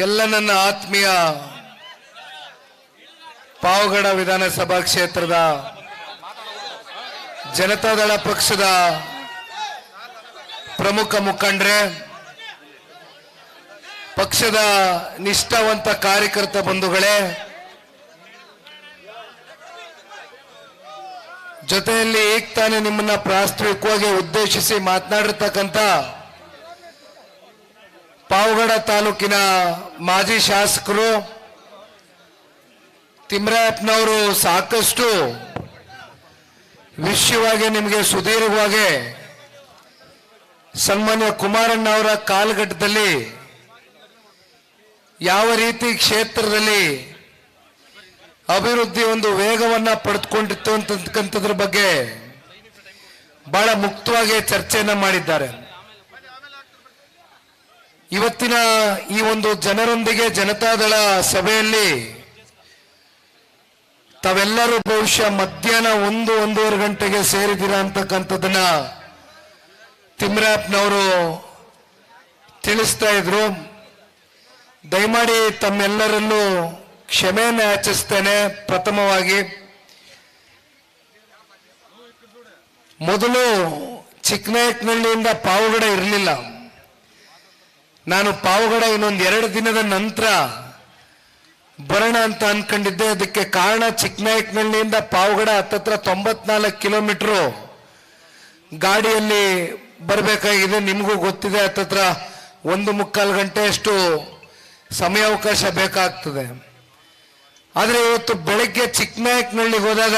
ಎಲ್ಲ ನನ್ನ ಆತ್ಮೀಯ ಪಾವಗಡ ವಿಧಾನಸಭಾ ಕ್ಷೇತ್ರದ ಜನತಾದಳ ಪಕ್ಷದ ಪ್ರಮುಖ ಮುಖಂಡ್ರೆ, ಪಕ್ಷದ ನಿಷ್ಠಾವಂತ ಕಾರ್ಯಕರ್ತ ಬಂಧುಗಳೇ, ಜೊತೆಯಲ್ಲಿ ಈಗ ತಾನೇ ನಿಮ್ಮನ್ನ ಪ್ರಾಸ್ತಾವಿಕವಾಗಿ ಉದ್ದೇಶಿಸಿ ಮಾತನಾಡಿರ್ತಕ್ಕಂಥ ಪಾವಗಡ ತಾಲೂಕಿನ ಮಾಜಿ ಶಾಸಕರು ತಿಮ್ರಾಯಪ್ಪನವರು ಸಾಕಷ್ಟು ವಿಷಯವಾಗಿ ನಿಮಗೆ ಸುದೀರ್ಘವಾಗಿ ಸನ್ಮಾನ್ಯ ಕುಮಾರಣ್ಣ ಅವರ ಕಾಲಘಟ್ಟದಲ್ಲಿ ಯಾವ ರೀತಿ ಕ್ಷೇತ್ರದಲ್ಲಿ ಅಭಿವೃದ್ಧಿ ಒಂದು ವೇಗವನ್ನ ಪಡೆದುಕೊಂಡಿತ್ತು ಅಂತಕ್ಕಂಥದ್ರ ಬಗ್ಗೆ ಬಹಳ ಮುಕ್ತವಾಗಿ ಚರ್ಚೆಯನ್ನ ಮಾಡಿದ್ದಾರೆ. ಇವತ್ತಿನ ಈ ಒಂದು ಜನರೊಂದಿಗೆ ಜನತಾದಳ ಸಭೆಯಲ್ಲಿ ತಾವೆಲ್ಲರೂ ಬಹುಶಃ ಮಧ್ಯಾಹ್ನ ಒಂದು, ಒಂದೂವರೆ ಗಂಟೆಗೆ ಸೇರಿದ್ದೀರಾ ಅಂತಕ್ಕಂಥದ್ದನ್ನ ತಿಮ್ರಾಪ್ನವರು ತಿಳಿಸ್ತಾ ಇದ್ರು. ದಯಮಾಡಿ ತಮ್ಮೆಲ್ಲರಲ್ಲೂ ಕ್ಷಮೆಯನ್ನು ಯಾಚಿಸ್ತೇನೆ ಪ್ರಥಮವಾಗಿ. ಮೊದಲು ಚಿಕ್ಕನಾಯಕನಹಳ್ಳಿಯಿಂದ ಪಾವಗಡ ಇರಲಿಲ್ಲ. ನಾನು ಪಾವಗಡ ಇನ್ನೊಂದು ಎರಡು ದಿನದ ನಂತರ ಬರೋಣ ಅಂತ ಅನ್ಕೊಂಡಿದ್ದೆ. ಅದಕ್ಕೆ ಕಾರಣ ಚಿಕ್ಕನಾಯಕನಹಳ್ಳಿಯಿಂದ ಪಾವಗಡ ಹತ್ತತ್ರ ತೊಂಬತ್ನಾಲ್ಕು ಕಿಲೋಮೀಟ್ರು ಗಾಡಿಯಲ್ಲಿ ಬರಬೇಕಾಗಿದೆ. ನಿಮಗೂ ಗೊತ್ತಿದೆ, ಹತ್ತತ್ರ ಒಂದು ಮುಕ್ಕಾಲು ಗಂಟೆಯಷ್ಟು ಸಮಯಾವಕಾಶ ಬೇಕಾಗ್ತದೆ. ಆದರೆ ಇವತ್ತು ಬೆಳಗ್ಗೆ ಚಿಕ್ಕನಾಯಕನಹಳ್ಳಿಗೆ ಹೋದಾಗ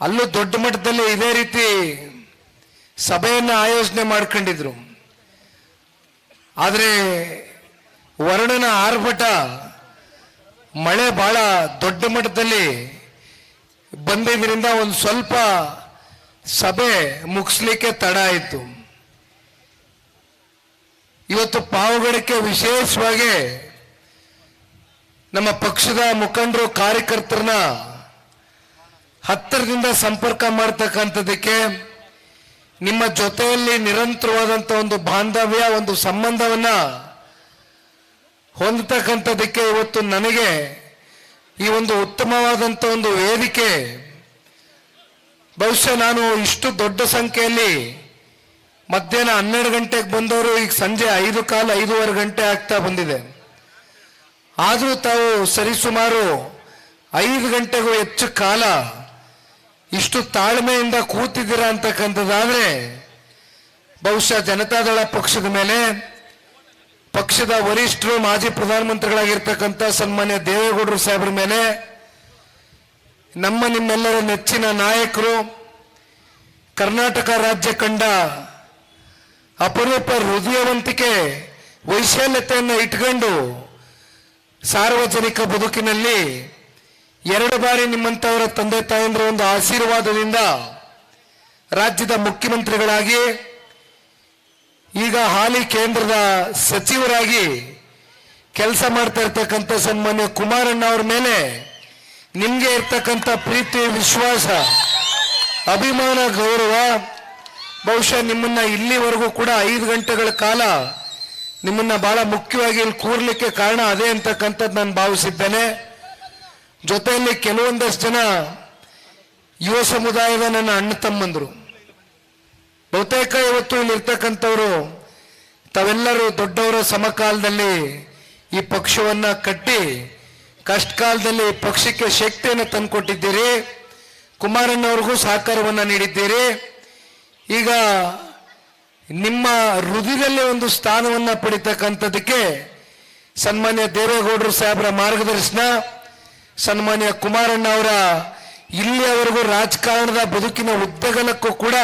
ಅಲ್ಲೂ ದೊಡ್ಡ ಮಟ್ಟದಲ್ಲಿ ಇದೇ ರೀತಿ ಸಭೆಯನ್ನು ಆಯೋಜನೆ ಮಾಡ್ಕೊಂಡಿದ್ರು. ಆದರೆ ವರ್ಣನ ಆರ್ಭಟ ಮಳೆ ಭಾಳ ದೊಡ್ಡ ಮಟ್ಟದಲ್ಲಿ ಬಂದಿದ್ದರಿಂದ ಒಂದು ಸ್ವಲ್ಪ ಸಭೆ ಮುಗಿಸ್ಲಿಕ್ಕೆ ತಡ ಆಯಿತು. ಇವತ್ತು ಪಾವಗಡಕ್ಕೆ ವಿಶೇಷವಾಗಿ ನಮ್ಮ ಪಕ್ಷದ ಮುಖಂಡರು, ಕಾರ್ಯಕರ್ತರನ್ನ ಹತ್ತಿರದಿಂದ ಸಂಪರ್ಕ ಮಾಡ್ತಕ್ಕಂಥದ್ದಕ್ಕೆ ನಿಮ್ಮ ಜೊತೆಯಲ್ಲಿ ನಿರಂತರವಾದಂಥ ಒಂದು ಬಾಂಧವ್ಯ, ಒಂದು ಸಂಬಂಧವನ್ನ ಹೊಂದತಕ್ಕಂಥದ್ದಕ್ಕೆ ಇವತ್ತು ನನಗೆ ಈ ಒಂದು ಉತ್ತಮವಾದಂಥ ಒಂದು ವೇದಿಕೆ. ಬಹುಶಃ ನಾನು ಇಷ್ಟು ದೊಡ್ಡ ಸಂಖ್ಯೆಯಲ್ಲಿ ಮಧ್ಯಾಹ್ನ ಹನ್ನೆರಡು ಗಂಟೆಗೆ ಬಂದವರು ಈಗ ಸಂಜೆ ಐದು ಕಾಲ ಐದೂವರೆ ಗಂಟೆ ಆಗ್ತಾ ಬಂದಿದೆ. ಆದರೂ ತಾವು ಸರಿಸುಮಾರು ಐದು ಗಂಟೆಗೂ ಹೆಚ್ಚು ಕಾಲ ಇಷ್ಟು ತಾಳ್ಮೆಯಿಂದ ಕೂತಿದ್ದೀರಾ ಅಂತಕ್ಕಂಥದ್ದಾದ್ರೆ ಬಹುಶಃ ಜನತಾದಳ ಪಕ್ಷದ ಮೇಲೆ ಪಕ್ಷದ ವರಿಷ್ಠರು, ಮಾಜಿ ಪ್ರಧಾನಮಂತ್ರಿಗಳಾಗಿರ್ತಕ್ಕಂಥ ಸನ್ಮಾನ್ಯ ದೇವೇಗೌಡರು ಸಾಹೇಬ್ರ ಮೇಲೆ ನಮ್ಮ ನಿಮ್ಮೆಲ್ಲರ ನೆಚ್ಚಿನ ನಾಯಕರು, ಕರ್ನಾಟಕ ರಾಜ್ಯ ಕಂಡ ಅಪರೂಪ ಹೃದಯವಂತಿಕೆ ವೈಶಾಲ್ಯತೆಯನ್ನು ಇಟ್ಕೊಂಡು ಸಾರ್ವಜನಿಕ ಬದುಕಿನಲ್ಲಿ ಎರಡು ಬಾರಿ ನಿಮ್ಮಂಥವರ ತಂದೆ ತಾಯಂದ್ರ ಒಂದು ಆಶೀರ್ವಾದದಿಂದ ರಾಜ್ಯದ ಮುಖ್ಯಮಂತ್ರಿಗಳಾಗಿ, ಈಗ ಹಾಲಿ ಕೇಂದ್ರದ ಸಚಿವರಾಗಿ ಕೆಲಸ ಮಾಡ್ತಾ ಇರ್ತಕ್ಕಂಥ ಸನ್ಮಾನ್ಯ ಕುಮಾರಣ್ಣ ಅವ್ರ ಮೇಲೆ ನಿಮಗೆ ಇರ್ತಕ್ಕಂಥ ಪ್ರೀತಿ, ವಿಶ್ವಾಸ, ಅಭಿಮಾನ, ಗೌರವ, ಬಹುಶಃ ನಿಮ್ಮನ್ನ ಇಲ್ಲಿವರೆಗೂ ಕೂಡ ಐದು ಗಂಟೆಗಳ ಕಾಲ ನಿಮ್ಮನ್ನ ಬಹಳ ಮುಖ್ಯವಾಗಿ ಇಲ್ಲಿ ಕೂರ್ಲಿಕ್ಕೆ ಕಾರಣ ಅದೇ ಅಂತಕ್ಕಂಥದ್ದು ನಾನು ಭಾವಿಸಿದ್ದೇನೆ. ಜೊತೆಯಲ್ಲಿ ಕೆಲವೊಂದಷ್ಟು ಜನ ಯುವ ಸಮುದಾಯದ ನನ್ನ ಅಣ್ಣ ತಮ್ಮಂದರು. ಬಹುತೇಕ ಇವತ್ತು ಇಲ್ಲಿರ್ತಕ್ಕಂಥವ್ರು ತಾವೆಲ್ಲರೂ ದೊಡ್ಡವರ ಸಮಕಾಲದಲ್ಲಿ ಈ ಪಕ್ಷವನ್ನ ಕಟ್ಟಿ ಕಷ್ಟ ಕಾಲದಲ್ಲಿ ಪಕ್ಷಕ್ಕೆ ಶಕ್ತಿಯನ್ನು ತಂದುಕೊಟ್ಟಿದ್ದೀರಿ. ಕುಮಾರಣ್ಣವ್ರಿಗೂ ಸಹಕಾರವನ್ನು ನೀಡಿದ್ದೀರಿ. ಈಗ ನಿಮ್ಮ ಹೃದಯದಲ್ಲಿ ಒಂದು ಸ್ಥಾನವನ್ನ ಪಡಿತಕ್ಕಂಥದ್ದಕ್ಕೆ ಸನ್ಮಾನ್ಯ ದೇವೇಗೌಡರು ಸಾಹೇಬರ ಮಾರ್ಗದರ್ಶನ ಸನ್ಮಾನ್ಯ ಕುಮಾರಣ್ಣ ಅವರ ಇಲ್ಲಿಯವರೆಗೂ ರಾಜಕಾರಣದ ಬದುಕಿನ ಉದ್ದಗಲಕ್ಕೂ ಕೂಡ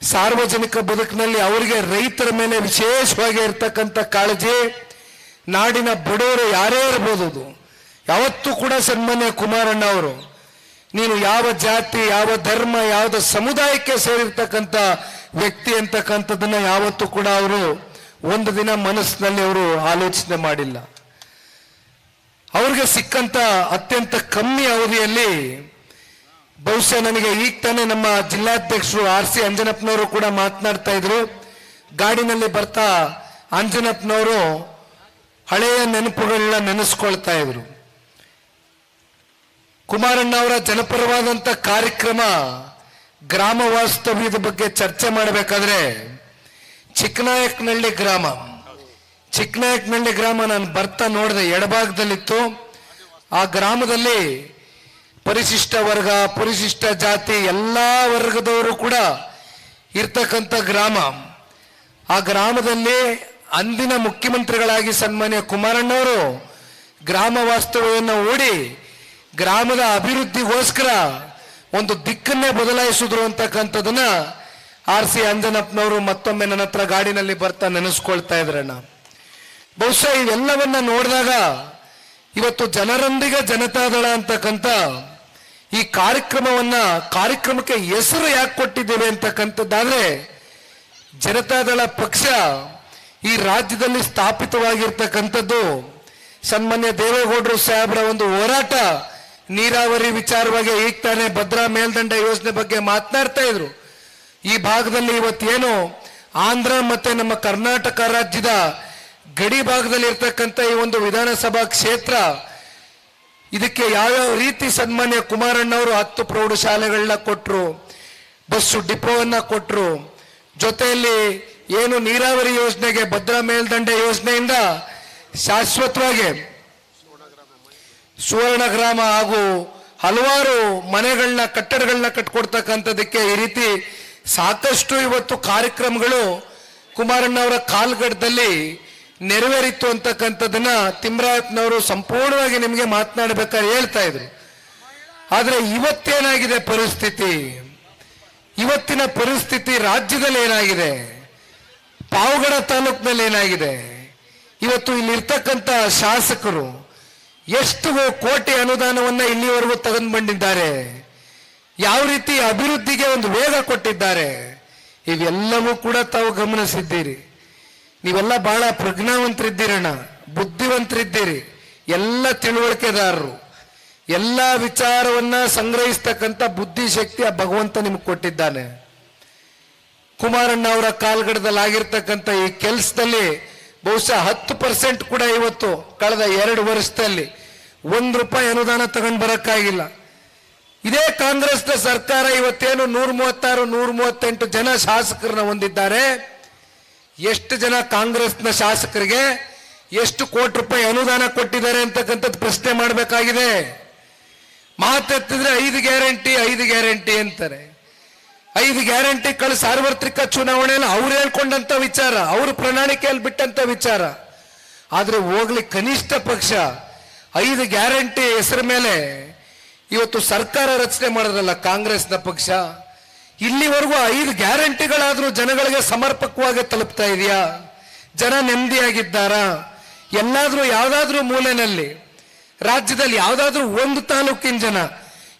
ಸಾರ್ವಜನಿಕ ಬದುಕಿನಲ್ಲಿ ಅವರಿಗೆ ರೈತರ ಮೇಲೆ ವಿಶೇಷವಾಗಿ ಇರ್ತಕ್ಕಂಥ ಕಾಳಜಿ. ನಾಡಿನ ಬಡವರು ಯಾರೇ ಇರ್ಬೋದು ಯಾವತ್ತೂ ಕೂಡ ಸನ್ಮಾನ್ಯ ಕುಮಾರಣ್ಣ ಅವರು, ನೀನು ಯಾವ ಜಾತಿ, ಯಾವ ಧರ್ಮ ಯಾವ ಸಮುದಾಯಕ್ಕೆ ಸೇರಿರ್ತಕ್ಕಂಥ ವ್ಯಕ್ತಿ ಅಂತಕ್ಕಂಥದ್ದನ್ನ ಯಾವತ್ತೂ ಕೂಡ ಅವರು ಒಂದು ದಿನ ಮನಸ್ಸಿನಲ್ಲಿ ಅವರು ಆಲೋಚನೆ ಮಾಡಿಲ್ಲ. ಅವ್ರಿಗೆ ಸಿಕ್ಕಂತ ಅತ್ಯಂತ ಕಮ್ಮಿ ಅವಧಿಯಲ್ಲಿ ಬಹುಶಃ ನನಗೆ ಈಗ ತಾನೇ ನಮ್ಮ ಜಿಲ್ಲಾಧ್ಯಕ್ಷರು ಆರ್ ಸಿ ಅಂಜನಪ್ಪನವರು ಕೂಡ ಮಾತನಾಡ್ತಾ ಇದ್ರು. ಗಾಡಿನಲ್ಲಿ ಬರ್ತಾ ಅಂಜನಪ್ಪನವರು ಹಳೆಯ ನೆನಪುಗಳನ್ನ ನೆನೆಸ್ಕೊಳ್ತಾ ಇದ್ರು. ಕುಮಾರಣ್ಣ ಅವರ ಜನಪರವಾದಂತ ಕಾರ್ಯಕ್ರಮ ಗ್ರಾಮ ವಾಸ್ತವ್ಯದ ಬಗ್ಗೆ ಚರ್ಚೆ ಮಾಡಬೇಕಾದ್ರೆ ಚಿಕ್ಕನಾಯಕನಹಳ್ಳಿ ಗ್ರಾಮ. ಚಿಕ್ಕನಾಯಕನಹಳ್ಳಿ ಗ್ರಾಮ ನಾನು ಬರ್ತಾ ನೋಡಿದೆ, ಎಡಭಾಗದಲ್ಲಿತ್ತು. ಆ ಗ್ರಾಮದಲ್ಲಿ ಪರಿಶಿಷ್ಟ ವರ್ಗ, ಪರಿಶಿಷ್ಟ ಜಾತಿ, ಎಲ್ಲ ವರ್ಗದವರು ಕೂಡ ಇರ್ತಕ್ಕಂಥ ಗ್ರಾಮ. ಆ ಗ್ರಾಮದಲ್ಲಿ ಅಂದಿನ ಮುಖ್ಯಮಂತ್ರಿಗಳಾಗಿ ಸನ್ಮಾನ್ಯ ಕುಮಾರಣ್ಣವರು ಗ್ರಾಮ ವಾಸ್ತವ್ಯವನ್ನು ಓಡಿ ಗ್ರಾಮದ ಅಭಿವೃದ್ಧಿಗೋಸ್ಕರ ಒಂದು ದಿಕ್ಕನ್ನೇ ಬದಲಾಯಿಸಿದ್ರು ಅಂತಕ್ಕಂಥದನ್ನ ಆರ್ ಸಿ ಅಂಜನಪ್ಪನವರು ಮತ್ತೊಮ್ಮೆ ನನ್ನ ಹತ್ರ ಗಾಡಿನಲ್ಲಿ ಬರ್ತಾ ನೆನೆಸ್ಕೊಳ್ತಾ ಇದ್ರಣ್ಣ. ಬಹುಶಃ ಇವೆಲ್ಲವನ್ನ ನೋಡಿದಾಗ ಇವತ್ತು ಜನರೊಂದಿಗೆ ಜನತಾದಳ ಅಂತಕ್ಕಂಥ ಈ ಕಾರ್ಯಕ್ರಮವನ್ನ, ಕಾರ್ಯಕ್ರಮಕ್ಕೆ ಹೆಸರು ಯಾಕೆ ಕೊಟ್ಟಿದ್ದೇವೆ ಅಂತಕ್ಕಂಥದ್ದಾದ್ರೆ ಜನತಾದಳ ಪಕ್ಷ ಈ ರಾಜ್ಯದಲ್ಲಿ ಸ್ಥಾಪಿತವಾಗಿರ್ತಕ್ಕಂಥದ್ದು ಸನ್ಮಾನ್ಯ ದೇವೇಗೌಡರು ಸಾಹೇಬರ ಒಂದು ಹೋರಾಟ ನೀರಾವರಿ ವಿಚಾರವಾಗಿ ಈಗ ತಾನೇ ಭದ್ರಾ ಮೇಲ್ದಂಡ ಯೋಜನೆ ಬಗ್ಗೆ ಮಾತನಾಡ್ತಾ ಇದ್ರು. ಈ ಭಾಗದಲ್ಲಿ ಇವತ್ತೇನು ಆಂಧ್ರ ಮತ್ತೆ ನಮ್ಮ ಕರ್ನಾಟಕ ರಾಜ್ಯದ ಗಡಿ ಭಾಗದಲ್ಲಿ ಇರ್ತಕ್ಕಂಥ ಈ ಒಂದು ವಿಧಾನಸಭಾ ಕ್ಷೇತ್ರ, ಇದಕ್ಕೆ ಯಾವ್ಯಾವ ರೀತಿ ಸನ್ಮಾನ್ಯ ಕುಮಾರಣ್ಣವರು ಹತ್ತು ಪ್ರೌಢಶಾಲೆಗಳನ್ನ ಕೊಟ್ಟರು ಬಸ್ಸು ಡಿಪೋವನ್ನ ಕೊಟ್ಟರು ಜೊತೆಯಲ್ಲಿ ಏನು ನೀರಾವರಿ ಯೋಜನೆಗೆ ಭದ್ರಾ ಮೇಲ್ದಂಡೆ ಯೋಜನೆಯಿಂದ ಶಾಶ್ವತವಾಗಿ ಸುವರ್ಣ ಗ್ರಾಮ ಹಾಗೂ ಹಲವಾರು ಮನೆಗಳನ್ನ ಕಟ್ಟಡಗಳನ್ನ ಕಟ್ಕೊಡ್ತಕ್ಕಂಥದಕ್ಕೆ ಈ ರೀತಿ ಸಾಕಷ್ಟು ಇವತ್ತು ಕಾರ್ಯಕ್ರಮಗಳು ಕುಮಾರಣ್ಣವರ ಕಾಲ್ಗಡದಲ್ಲಿ ನೆರವೇರಿತ್ತು ಅಂತಕ್ಕಂಥದ್ದನ್ನ ತಿಮ್ರಾಯತ್ನವರು ಸಂಪೂರ್ಣವಾಗಿ ನಿಮಗೆ ಮಾತನಾಡಬೇಕಾದ್ರೆ ಹೇಳ್ತಾ ಇದ್ರು. ಆದರೆ ಇವತ್ತೇನಾಗಿದೆ ಪರಿಸ್ಥಿತಿ? ಇವತ್ತಿನ ಪರಿಸ್ಥಿತಿ ರಾಜ್ಯದಲ್ಲಿ ಏನಾಗಿದೆ? ಪಾವಗಡ ತಾಲೂಕಿನಲ್ಲಿ ಏನಾಗಿದೆ? ಇವತ್ತು ಇಲ್ಲಿರ್ತಕ್ಕಂಥ ಶಾಸಕರು ಎಷ್ಟು ಕೋಟಿ ಅನುದಾನವನ್ನ ಇಲ್ಲಿವರೆಗೂ ತಗೊಂಡು ಬಂದಿದ್ದಾರೆ ಯಾವ ರೀತಿ ಅಭಿವೃದ್ಧಿಗೆ ಒಂದು ವೇಗ ಕೊಟ್ಟಿದ್ದಾರೆ? ಇವೆಲ್ಲವೂ ಕೂಡ ತಾವು ಗಮನಿಸಿದ್ದೀರಿ. ನೀವೆಲ್ಲ ಬಹಳ ಪ್ರಜ್ಞಾವಂತರಿದ್ದೀರಣ್ಣ, ಬುದ್ಧಿವಂತರಿದ್ದೀರಿ, ಎಲ್ಲ ತಿಳುವಳಿಕೆದಾರರು. ಎಲ್ಲ ವಿಚಾರವನ್ನ ಸಂಗ್ರಹಿಸ್ತಕ್ಕಂಥ ಬುದ್ಧಿಶಕ್ತಿ ಆ ಭಗವಂತ ನಿಮ್ಗೆ ಕೊಟ್ಟಿದ್ದಾನೆ. ಕುಮಾರಣ್ಣ ಅವರ ಕಾಲ್ಗಡದಲ್ಲಿ ಆಗಿರ್ತಕ್ಕಂಥ ಈ ಕೆಲಸದಲ್ಲಿ ಬಹುಶಃ ಹತ್ತು ಪರ್ಸೆಂಟ್ ಕೂಡ ಇವತ್ತು ಕಳೆದ ಎರಡು ವರ್ಷದಲ್ಲಿ ಒಂದು ರೂಪಾಯಿ ಅನುದಾನ ತಗೊಂಡು ಬರಕ್ಕಾಗಿಲ್ಲ. ಇದೇ ಕಾಂಗ್ರೆಸ್ನ ಸರ್ಕಾರ ಇವತ್ತೇನು ನೂರ ಮೂವತ್ತಾರು ನೂರ ಮೂವತ್ತೆಂಟು ಜನ ಶಾಸಕರನ್ನ ಹೊಂದಿದ್ದಾರೆ. ಎಷ್ಟು ಜನ ಕಾಂಗ್ರೆಸ್ನ ಶಾಸಕರಿಗೆ ಎಷ್ಟು ಕೋಟಿ ರೂಪಾಯಿ ಅನುದಾನ ಕೊಟ್ಟಿದ್ದಾರೆ ಅಂತಕ್ಕಂಥದ್ದು ಪ್ರಶ್ನೆ ಮಾಡಬೇಕಾಗಿದೆ. ಮಾತೆತ್ತಿದ್ರೆ ಐದು ಗ್ಯಾರಂಟಿ ಐದು ಗ್ಯಾರಂಟಿ ಅಂತಾರೆ. ಐದು ಗ್ಯಾರಂಟಿ ಕಳು ಸಾರ್ವತ್ರಿಕ ಚುನಾವಣೆಯಲ್ಲಿ ಅವ್ರು ಹೇಳ್ಕೊಂಡಂತ ವಿಚಾರ, ಅವ್ರ ಪ್ರಣಾಳಿಕೆಯಲ್ಲಿ ಬಿಟ್ಟಂತ ವಿಚಾರ. ಆದ್ರೆ ಹೋಗ್ಲಿ ಕನಿಷ್ಠ ಪಕ್ಷ ಐದು ಗ್ಯಾರಂಟಿ ಹೆಸರ ಮೇಲೆ ಇವತ್ತು ಸರ್ಕಾರ ರಚನೆ ಮಾಡೋದಲ್ಲ ಕಾಂಗ್ರೆಸ್ನ ಪಕ್ಷ. ಇಲ್ಲಿವರೆಗೂ ಐದು ಗ್ಯಾರಂಟಿಗಳಾದರೂ ಜನಗಳಿಗೆ ಸಮರ್ಪಕವಾಗಿ ತಲುಪ್ತಾ ಇದೆಯಾ? ಜನ ನೆಮ್ಮದಿಯಾಗಿದ್ದಾರಾ? ಎಲ್ಲಾದರೂ ಯಾವುದಾದ್ರೂ ಮೂಲೆಯಲ್ಲಿ ರಾಜ್ಯದಲ್ಲಿ ಯಾವುದಾದ್ರೂ ಒಂದು ತಾಲೂಕಿನ ಜನ,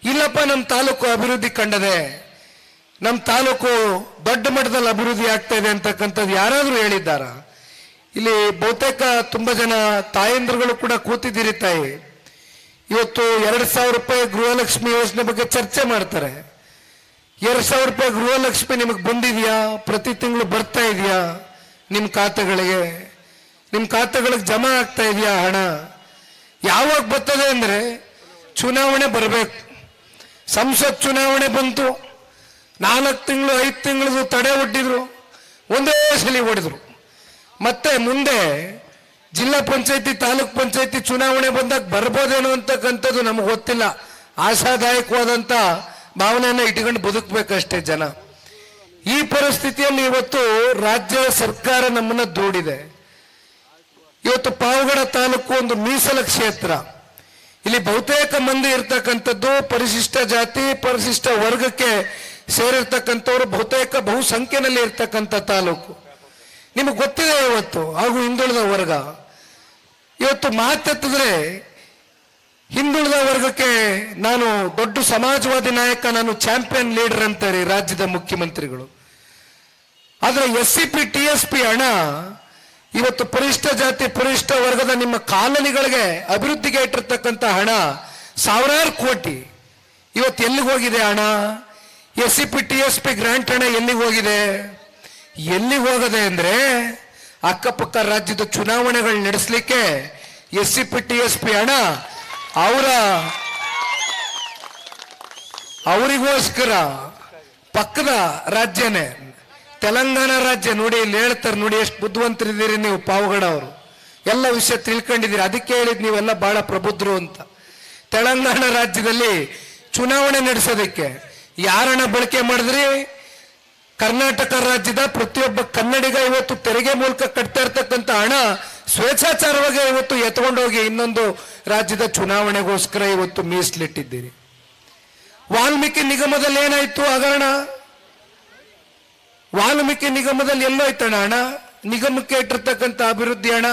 ಇಲ್ಲಪ್ಪ ನಮ್ಮ ತಾಲೂಕು ಅಭಿವೃದ್ಧಿ ಕಂಡದೆ ನಮ್ಮ ತಾಲೂಕು ದೊಡ್ಡ ಮಟ್ಟದಲ್ಲಿ ಅಭಿವೃದ್ಧಿ ಆಗ್ತಾ ಇದೆ ಅಂತಕ್ಕಂಥದ್ದು ಯಾರಾದರೂ ಹೇಳಿದ್ದಾರ? ಇಲ್ಲಿ ಬಹುತೇಕ ತುಂಬಾ ಜನ ತಾಯಂದ್ರುಗಳು ಕೂಡ ಕೂತಿದ್ದೀರಿ ತಾಯಿ. ಇವತ್ತು ಎರಡು ಸಾವಿರ ರೂಪಾಯಿ ಗೃಹಲಕ್ಷ್ಮಿ ಯೋಜನೆ ಬಗ್ಗೆ ಚರ್ಚೆ ಮಾಡ್ತಾರೆ. ಎರಡ್ ಸಾವಿರ ರೂಪಾಯಿ ಗೃಹಲಕ್ಷ್ಮಿ ನಿಮಗೆ ಬಂದಿದೆಯಾ? ಪ್ರತಿ ತಿಂಗಳು ಬರ್ತಾ ಇದೆಯಾ? ನಿಮ್ಮ ಖಾತೆಗಳಿಗೆ. ನಿಮ್ಮ ಖಾತೆಗಳಿಗೆ ಜಮಾ ಆಗ್ತಾ ಇದೆಯಾ ಹಣ? ಯಾವಾಗ ಬರ್ತದೆ ಅಂದ್ರೆ ಚುನಾವಣೆ ಬರಬೇಕು. ಸಂಸತ್ ಚುನಾವಣೆ ಬಂತು. ನಾಲ್ಕು ತಿಂಗಳು, ಐದು ತಿಂಗಳದು ತಡೆ ಒಡ್ಡಿದ್ರು. ಒಂದೇ ಸಲ ಹೊಡೆದ್ರು ಮತ್ತೆ ಮುಂದೆ ಜಿಲ್ಲಾ ಪಂಚಾಯತಿ, ತಾಲೂಕ್ ಪಂಚಾಯತಿ ಚುನಾವಣೆ ಬಂದಾಗ ಬರ್ಬೋದೇನೋ ಅಂತಕ್ಕಂಥದ್ದು ನಮಗೆ ಗೊತ್ತಿಲ್ಲ. ಆಶಾದಾಯಕವಾದಂತ ಭಾವನೆಯನ್ನ ಇಟ್ಕೊಂಡು ಬದುಕಬೇಕಷ್ಟೇ ಜನ. ಈ ಪರಿಸ್ಥಿತಿಯಲ್ಲಿ ಇವತ್ತು ರಾಜ್ಯ ಸರ್ಕಾರ ನಮ್ಮನ್ನ ದೂಡಿದೆ. ಇವತ್ತು ಪಾವಗಡ ತಾಲೂಕು ಒಂದು ಮೀಸಲ ಕ್ಷೇತ್ರ. ಇಲ್ಲಿ ಬಹುತೇಕ ಮಂದಿ ಇರ್ತಕ್ಕಂಥದ್ದು ಪರಿಶಿಷ್ಟ ಜಾತಿ, ಪರಿಶಿಷ್ಟ ವರ್ಗಕ್ಕೆ ಸೇರಿರ್ತಕ್ಕಂಥವ್ರು ಬಹುತೇಕ ಬಹುಸಂಖ್ಯೆನಲ್ಲಿ ಇರ್ತಕ್ಕಂಥ ತಾಲೂಕು. ನಿಮಗೆ ಗೊತ್ತಿದೆ ಇವತ್ತು ಹಾಗೂ ಹಿಂದುಳಿದ ವರ್ಗ. ಇವತ್ತು ಮಾತೆತ್ತಿದ್ರೆ ಹಿಂದುಳಿದ ವರ್ಗಕ್ಕೆ ನಾನು ದೊಡ್ಡ ಸಮಾಜವಾದಿ ನಾಯಕ, ನಾನು ಚಾಂಪಿಯನ್ ಲೀಡರ್ ಅಂತಾರೆ ರಾಜ್ಯದ ಮುಖ್ಯಮಂತ್ರಿಗಳು. ಆದರೆ S C P, T S P ಹಣ ಇವತ್ತು ಪರಿಷ್ಠ ಜಾತಿ, ಪರಿಷ್ಠ ವರ್ಗದ ನಿಮ್ಮ ಕಾಲನಿಗಳಿಗೆ ಅಭಿವೃದ್ಧಿಗೆ ಇಟ್ಟಿರ್ತಕ್ಕಂಥ ಹಣ ಸಾವಿರಾರು ಕೋಟಿ. ಇವತ್ತು ಎಲ್ಲಿಗೆ ಹೋಗಿದೆ ಹಣ? S C P, T S P grant ಹಣ ಎಲ್ಲಿಗೆ ಹೋಗಿದೆ? ಎಲ್ಲಿಗೆ ಹೋಗದೆ ಅಂದ್ರೆ ಅಕ್ಕಪಕ್ಕ ರಾಜ್ಯದ ಚುನಾವಣೆಗಳು ನಡೆಸಲಿಕ್ಕೆ S C P, T S P ಹಣ ಅವರ ಅವರಿಗೋಸ್ಕರ ಪಕ್ಕದ ರಾಜ್ಯನೇ, ತೆಲಂಗಾಣ ರಾಜ್ಯ ನೋಡಿ, ಇಲ್ಲಿ ಹೇಳ್ತಾರೆ ನೋಡಿ, ಎಷ್ಟು ಬುದ್ಧಿವಂತರಿದ್ದೀರಿ ನೀವು, ಪಾವಗಡ ಅವರು. ಎಲ್ಲ ವಿಷಯ ತಿಳ್ಕೊಂಡಿದ್ದೀರಿ. ಅದಕ್ಕೆ ಹೇಳಿದ್ ನೀವೆಲ್ಲ ಬಹಳ ಪ್ರಬುದ್ಧರು ಅಂತ. ತೆಲಂಗಾಣ ರಾಜ್ಯದಲ್ಲಿ ಚುನಾವಣೆ ನಡೆಸೋದಕ್ಕೆ ಯಾರನ್ನ ಬಳಕೆ ಮಾಡಿದ್ರಿ? ಕರ್ನಾಟಕ ರಾಜ್ಯದ ಪ್ರತಿಯೊಬ್ಬ ಕನ್ನಡಿಗ ಇವತ್ತು ತೆರಿಗೆ ಮೂಲಕ ಕಟ್ತಾ ಇರ್ತಕ್ಕಂಥ ಹಣ ಸ್ವೇಚ್ಛಾಚಾರವಾಗಿ ಇವತ್ತು ಎತ್ಕೊಂಡೋಗಿ ಇನ್ನೊಂದು ರಾಜ್ಯದ ಚುನಾವಣೆಗೋಸ್ಕರ ಇವತ್ತು ಮೀಸಲಿಟ್ಟಿದ್ದೀರಿ. ವಾಲ್ಮೀಕಿ ನಿಗಮದಲ್ಲಿ ಏನಾಯ್ತು ಹಗರಣ? ವಾಲ್ಮೀಕಿ ನಿಗಮದಲ್ಲಿ ಎಲ್ಲೋಯ್ತಣ ಹಣ? ನಿಗಮಕ್ಕೆ ಇಟ್ಟಿರ್ತಕ್ಕಂಥ ಅಭಿವೃದ್ಧಿ ಹಣ?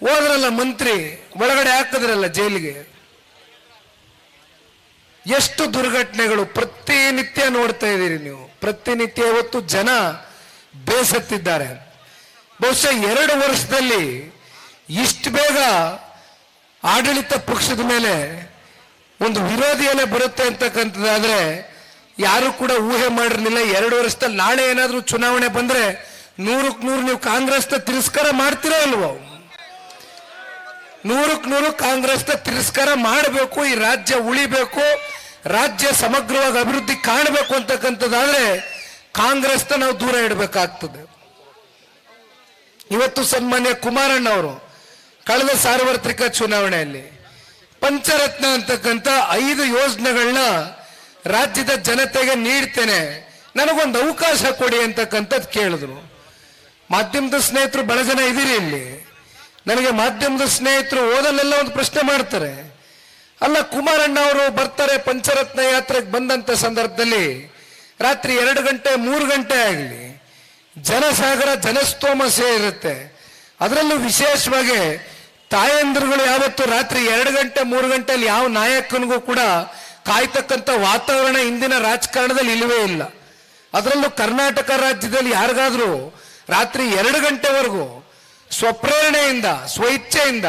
ಹೋದ್ರಲ್ಲ ಮಂತ್ರಿ, ಒಳಗಡೆ ಹಾಕಿದ್ರಲ್ಲ ಜೈಲಿಗೆ? ಎಷ್ಟು ದುರ್ಘಟನೆಗಳು ಪ್ರತಿನಿತ್ಯ ನೋಡ್ತಾ ಇದ್ದೀರಿ ನೀವು. ಪ್ರತಿನಿತ್ಯ ಇವತ್ತು ಜನ ಬೇಸತ್ತಿದ್ದಾರೆ. ಬಹುಶಃ ಎರಡು ವರ್ಷದಲ್ಲಿ ಇಷ್ಟು ಬೇಗ ಆಡಳಿತ ಪಕ್ಷದ ಮೇಲೆ ಒಂದು ವಿರೋಧಿ ಅಲೆ ಬರುತ್ತೆ ಅಂತಕ್ಕಂಥದ್ದಾದ್ರೆ ಯಾರು ಕೂಡ ಊಹೆ ಮಾಡಿರಲಿಲ್ಲ. ಎರಡು ವರ್ಷದಲ್ಲಿ ನಾಳೆ ಏನಾದರೂ ಚುನಾವಣೆ ಬಂದ್ರೆ ನೂರಕ್ಕೆ ನೂರು ನೀವು ಕಾಂಗ್ರೆಸ್ನ ತಿರಸ್ಕಾರ ಮಾಡ್ತೀರೋ ಅಲ್ವೋ? ನೂರಕ್ಕೆ ನೂರು ಕಾಂಗ್ರೆಸ್ನ ತಿರಸ್ಕಾರ ಮಾಡಬೇಕು, ಈ ರಾಜ್ಯ ಉಳಿಬೇಕು, ರಾಜ್ಯ ಸಮಗ್ರವಾಗಿ ಅಭಿವೃದ್ಧಿ ಕಾಣಬೇಕು ಅಂತಕ್ಕಂಥದ್ದಾದ್ರೆ ಕಾಂಗ್ರೆಸ್ನ ನಾವು ದೂರ ಇಡಬೇಕಾಗ್ತದೆ. ಇವತ್ತು ಸನ್ಮಾನ್ಯ ಕುಮಾರಣ್ಣ ಅವರು ಕಳೆದ ಸಾರ್ವತ್ರಿಕ ಚುನಾವಣೆಯಲ್ಲಿ ಪಂಚರತ್ನ ಅಂತಕ್ಕಂಥ ಐದು ಯೋಜನೆಗಳನ್ನ ರಾಜ್ಯದ ಜನತೆಗೆ ನೀಡ್ತೇನೆ, ನನಗೊಂದು ಅವಕಾಶ ಕೊಡಿ ಅಂತಕ್ಕಂಥದ್ದು ಕೇಳಿದ್ರು. ಮಾಧ್ಯಮದ ಸ್ನೇಹಿತರು ಬಹಳ ಜನ ಇದ್ದೀರಿ ಇಲ್ಲಿ. ನನಗೆ ಮಾಧ್ಯಮದ ಸ್ನೇಹಿತರು ಓದಲ್ಲೆಲ್ಲ ಒಂದು ಪ್ರಶ್ನೆ ಮಾಡ್ತಾರೆ. ಅಲ್ಲ, ಕುಮಾರಣ್ಣ ಅವರು ಬರ್ತಾರೆ ಪಂಚರತ್ನ ಯಾತ್ರೆಗೆ ಬಂದಂತ ಸಂದರ್ಭದಲ್ಲಿ ರಾತ್ರಿ ಎರಡು ಗಂಟೆ, ಮೂರು ಗಂಟೆ ಆಗಲಿ. ಜನಸಾಗರ ಜನಸ್ತೋಮ ಇರುತ್ತೆ. ಅದರಲ್ಲೂ ವಿಶೇಷವಾಗಿ ತಾಯಂದಿರುಗಳು ಯಾವತ್ತು ರಾತ್ರಿ ಎರಡು ಗಂಟೆ, ಮೂರು ಗಂಟೆಯಲ್ಲಿ ಯಾವ ನಾಯಕನಿಗೂ ಕೂಡ ಕಾಯ್ತಕ್ಕಂಥ ವಾತಾವರಣ ಇಂದಿನ ರಾಜಕಾರಣದಲ್ಲಿ ಇಲ್ಲವೇ ಇಲ್ಲ. ಅದರಲ್ಲೂ ಕರ್ನಾಟಕ ರಾಜ್ಯದಲ್ಲಿ ಯಾರಿಗಾದ್ರೂ ರಾತ್ರಿ ಎರಡು ಗಂಟೆವರೆಗೂ ಸ್ವಪ್ರೇರಣೆಯಿಂದ, ಸ್ವಇಚ್ಛೆಯಿಂದ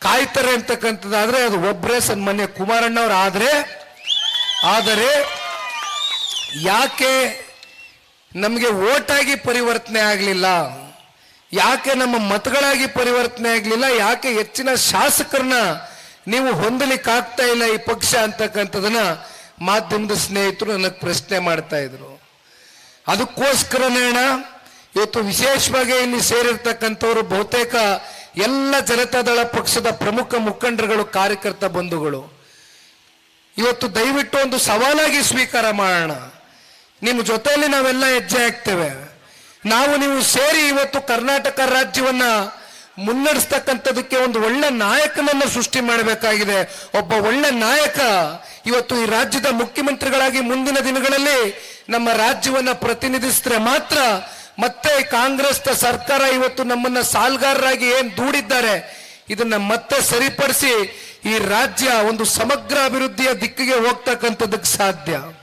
ಕಾಯ್ತಾರೆ ಅಂತಕ್ಕಂಥದ್ದಾದ್ರೆ ಅದು ಒಬ್ಬರೇ ಸನ್ಮಾನ್ಯ ಕುಮಾರಣ್ಣವ್ರು ಆದ್ರೆ, ಆದರೆ ಯಾಕೆ ನಮಗೆ ಓಟಾಗಿ ಪರಿವರ್ತನೆ ಆಗಲಿಲ್ಲ. ಯಾಕೆ ನಮ್ಮ ಮತಗಳಾಗಿ ಪರಿವರ್ತನೆ ಆಗಲಿಲ್ಲ, ಯಾಕೆ ಹೆಚ್ಚಿನ ಶಾಸಕರನ್ನ ನೀವು ಹೊಂದಲಿಕ್ಕೆ ಆಗ್ತಾ ಇಲ್ಲ ಈ ಪಕ್ಷ ಅಂತಕ್ಕಂಥದನ್ನ ಮಾಧ್ಯಮದ ಸ್ನೇಹಿತರು ನನಗೆ ಪ್ರಶ್ನೆ ಮಾಡ್ತಾ ಇದ್ರು. ಅದಕ್ಕೋಸ್ಕರನೇ ಅಣ್ಣ, ಇವತ್ತು ವಿಶೇಷವಾಗಿ ಇಲ್ಲಿ ಸೇರಿರ್ತಕ್ಕಂಥವ್ರು ಬಹುತೇಕ ಎಲ್ಲ ಜನತಾದಳ ಪಕ್ಷದ ಪ್ರಮುಖ ಮುಖಂಡರುಗಳು, ಕಾರ್ಯಕರ್ತ ಬಂಧುಗಳು. ಇವತ್ತು ದಯವಿಟ್ಟು ಒಂದು ಸವಾಲಾಗಿ ಸ್ವೀಕಾರ ಮಾಡೋಣ. ನಿಮ್ಮ ಜೊತೆಯಲ್ಲಿ ನಾವೆಲ್ಲ ಹೆಜ್ಜೆ ಹಾಕ್ತೇವೆ. ನಾವು ನೀವು ಸೇರಿ ಇವತ್ತು ಕರ್ನಾಟಕ ರಾಜ್ಯವನ್ನ ಮುನ್ನಡೆಸ್ತಕ್ಕಂಥದಕ್ಕೆ ಒಂದು ಒಳ್ಳೆ ನಾಯಕನನ್ನ ಸೃಷ್ಟಿ ಮಾಡಬೇಕಾಗಿದೆ. ಒಬ್ಬ ಒಳ್ಳೆ ನಾಯಕ ಇವತ್ತು ಈ ರಾಜ್ಯದ ಮುಖ್ಯಮಂತ್ರಿಗಳಾಗಿ ಮುಂದಿನ ದಿನಗಳಲ್ಲಿ ನಮ್ಮ ರಾಜ್ಯವನ್ನ ಪ್ರತಿನಿಧಿಸಿದ್ರೆ ಮಾತ್ರ ಮತ್ತೆ ಕಾಂಗ್ರೆಸ್ ಸರ್ಕಾರ ಇವತ್ತು ನಮ್ಮನ್ನ ಸಾಲ್ಗಾರರಾಗಿ ಏನ್ ದೂಡಿದ್ದಾರೆ ಇದನ್ನ ಮತ್ತೆ ಸರಿಪಡಿಸಿ ಈ ರಾಜ್ಯ ಒಂದು ಸಮಗ್ರ ಅಭಿವೃದ್ಧಿಯ ದಿಕ್ಕಿಗೆ ಹೋಗ್ತಕ್ಕಂಥದಕ್ಕೆ ಸಾಧ್ಯ.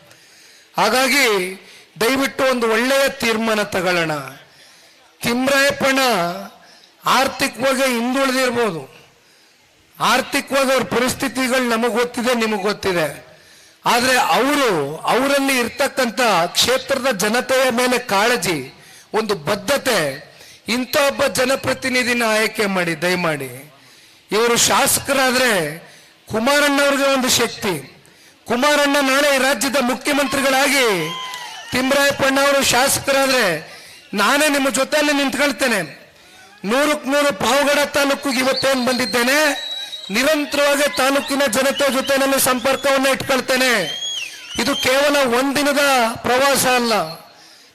ಹಾಗಾಗಿ ದಯವಿಟ್ಟು ಒಂದು ಒಳ್ಳೆಯ ತೀರ್ಮಾನ ತಗೊಳ್ಳೋಣ. ತಿಮ್ರಾಯಪ್ಪಣ ಆರ್ಥಿಕವಾಗಿ ಹಿಂದುಳಿದಿರ್ಬೋದು. ಆರ್ಥಿಕವಾಗಿ ಅವ್ರ ಪರಿಸ್ಥಿತಿಗಳು ನಮಗೆ ಗೊತ್ತಿದೆ, ನಿಮಗೆ ಗೊತ್ತಿದೆ. ಆದರೆ ಅವರು ಅವರಲ್ಲಿ ಇರ್ತಕ್ಕಂಥ ಕ್ಷೇತ್ರದ ಜನತೆಯ ಮೇಲೆ ಕಾಳಜಿ, ಒಂದು ಬದ್ಧತೆ, ಇಂಥ ಒಬ್ಬ ಜನಪ್ರತಿನಿಧಿನ ಆಯ್ಕೆ ಮಾಡಿ, ದಯಮಾಡಿ. ಇವರು ಶಾಸಕರಾದರೆ ಕುಮಾರಣ್ಣವ್ರಿಗೆ ಒಂದು ಶಕ್ತಿ. ಕುಮಾರಣ್ಣ ನಾಳೆ ರಾಜ್ಯದ ಮುಖ್ಯಮಂತ್ರಿಗಳಾಗಿ ತಿಮ್ರಾಯಪ್ಪಣ್ಣ ಅವರು ಶಾಸಕರಾದ್ರೆ ನಾನೇ ನಿಮ್ಮ ಜೊತೆಯಲ್ಲಿ ನಿಂತ್ಕೊಳ್ತೇನೆ. ನೂರಕ್ಕೆ ನೂರು ಪಾವಗಡ ತಾಲೂಕಿಗೆ ಇವತ್ತೇನು ಬಂದಿದ್ದೇನೆ? ನಿರಂತರವಾಗಿ ತಾಲೂಕಿನ ಜನತೆ ಜೊತೆ ನನ್ನ ಸಂಪರ್ಕವನ್ನು ಇಟ್ಕೊಳ್ತೇನೆ. ಇದು ಕೇವಲ ಒಂದಿನದ ಪ್ರವಾಸ ಅಲ್ಲ.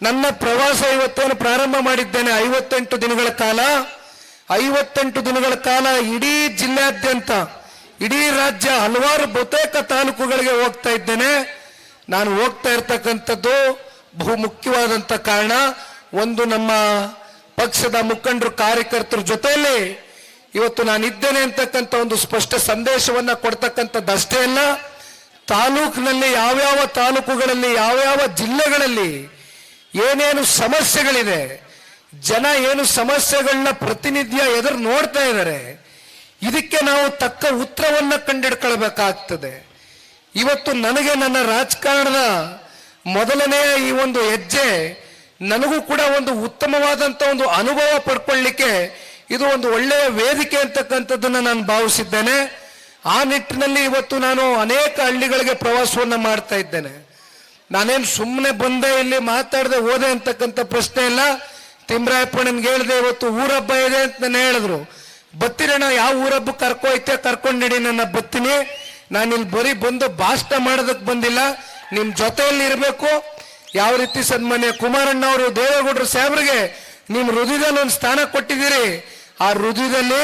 ನನ್ನ ಪ್ರವಾಸ ಇವತ್ತೇನು ಪ್ರಾರಂಭ ಮಾಡಿದ್ದೇನೆ ಐವತ್ತೆಂಟು ದಿನಗಳ ಕಾಲ. ಐವತ್ತೆಂಟು ದಿನಗಳ ಕಾಲ ಇಡೀ ಜಿಲ್ಲೆಯಾದ್ಯಂತ ಇಡೀ ರಾಜ್ಯ ಹಲವಾರು ಬಹುತೇಕ ತಾಲೂಕುಗಳಿಗೆ ಹೋಗ್ತಾ ಇದ್ದೇನೆ. ನಾನು ಹೋಗ್ತಾ ಇರ್ತಕ್ಕಂಥದ್ದು ಬಹು ಮುಖ್ಯವಾದಂತ ಕಾರಣ, ಒಂದು ನಮ್ಮ ಪಕ್ಷದ ಮುಖಂಡರು, ಕಾರ್ಯಕರ್ತರ ಜೊತೆಯಲ್ಲಿ ಇವತ್ತು ನಾನು ಇದ್ದೇನೆ ಅಂತಕ್ಕಂಥ ಒಂದು ಸ್ಪಷ್ಟ ಸಂದೇಶವನ್ನ ಕೊಡ್ತಕ್ಕಂಥದ್ದಷ್ಟೇ ಅಲ್ಲ, ತಾಲೂಕಿನಲ್ಲಿ ಯಾವ್ಯಾವ ತಾಲೂಕುಗಳಲ್ಲಿ, ಯಾವ್ಯಾವ ಜಿಲ್ಲೆಗಳಲ್ಲಿ ಏನೇನು ಸಮಸ್ಯೆಗಳಿದೆ, ಜನ ಏನು ಸಮಸ್ಯೆಗಳನ್ನ ಪ್ರತಿನಿತ್ಯ ಎದುರು ನೋಡ್ತಾ ಇದ್ದಾರೆ ಇದಕ್ಕೆ ನಾವು ತಕ್ಕ ಉತ್ತರವನ್ನು ಕಂಡಿಡ್ಕೊಳ್ಬೇಕಾಗ್ತದೆ. ಇವತ್ತು ನನಗೆ ನನ್ನ ರಾಜಕಾರಣದ ಮೊದಲನೆಯ ಈ ಒಂದು ಹೆಜ್ಜೆ, ನನಗೂ ಕೂಡ ಒಂದು ಉತ್ತಮವಾದಂಥ ಒಂದು ಅನುಭವ ಪಡ್ಕೊಳ್ಳಿಕ್ಕೆ ಇದು ಒಂದು ಒಳ್ಳೆಯ ವೇದಿಕೆ ಅಂತಕ್ಕಂಥದ್ದನ್ನ ನಾನು ಭಾವಿಸಿದ್ದೇನೆ. ಆ ನಿಟ್ಟಿನಲ್ಲಿ ಇವತ್ತು ನಾನು ಅನೇಕ ಹಳ್ಳಿಗಳಿಗೆ ಪ್ರವಾಸವನ್ನು ಮಾಡ್ತಾ ಇದ್ದೇನೆ. ನಾನೇನು ಸುಮ್ಮನೆ ಬಂದೆ, ಇಲ್ಲಿ ಮಾತಾಡದೆ ಹೋದೆ ಅಂತಕ್ಕಂಥ ಪ್ರಶ್ನೆ ಇಲ್ಲ. ತಿಮ್ರಾಯಪ್ಪಣ್ಣನ್ಗೆ ಹೇಳಿದೆ, ಇವತ್ತು ಊರಬ್ಬ ಇದೆ ಅಂತ ನಾನು ಹೇಳಿದ್ರು. ಬತ್ತಿರಣ್ಣ ಯಾವ ಊರಬ್ಬ ಕರ್ಕೊಯ್ತೆ ಕರ್ಕೊಂಡು ನಡಿ ನನ್ನ ಬತ್ತೀನಿ. ನಾನು ಇಲ್ಲಿ ಬರೀ ಬಂದು ಭಾಷಣ ಮಾಡೋದಕ್ಕೆ ಬಂದಿಲ್ಲ. ನಿಮ್ಮ ಜೊತೆಯಲ್ಲಿ ಇರಬೇಕು. ಯಾವ ರೀತಿ ಸನ್ಮಾನ್ಯ ಕುಮಾರಣ್ಣ ಅವರು ದೇವೇಗೌಡರು ಸಾಹೇಬ್ರಿಗೆ ನಿಮ್ಮ ಹೃದಯದಲ್ಲಿ ಒಂದು ಸ್ಥಾನ ಕೊಟ್ಟಿದ್ದೀರಿ. ಆ ಹೃದಯದಲ್ಲಿ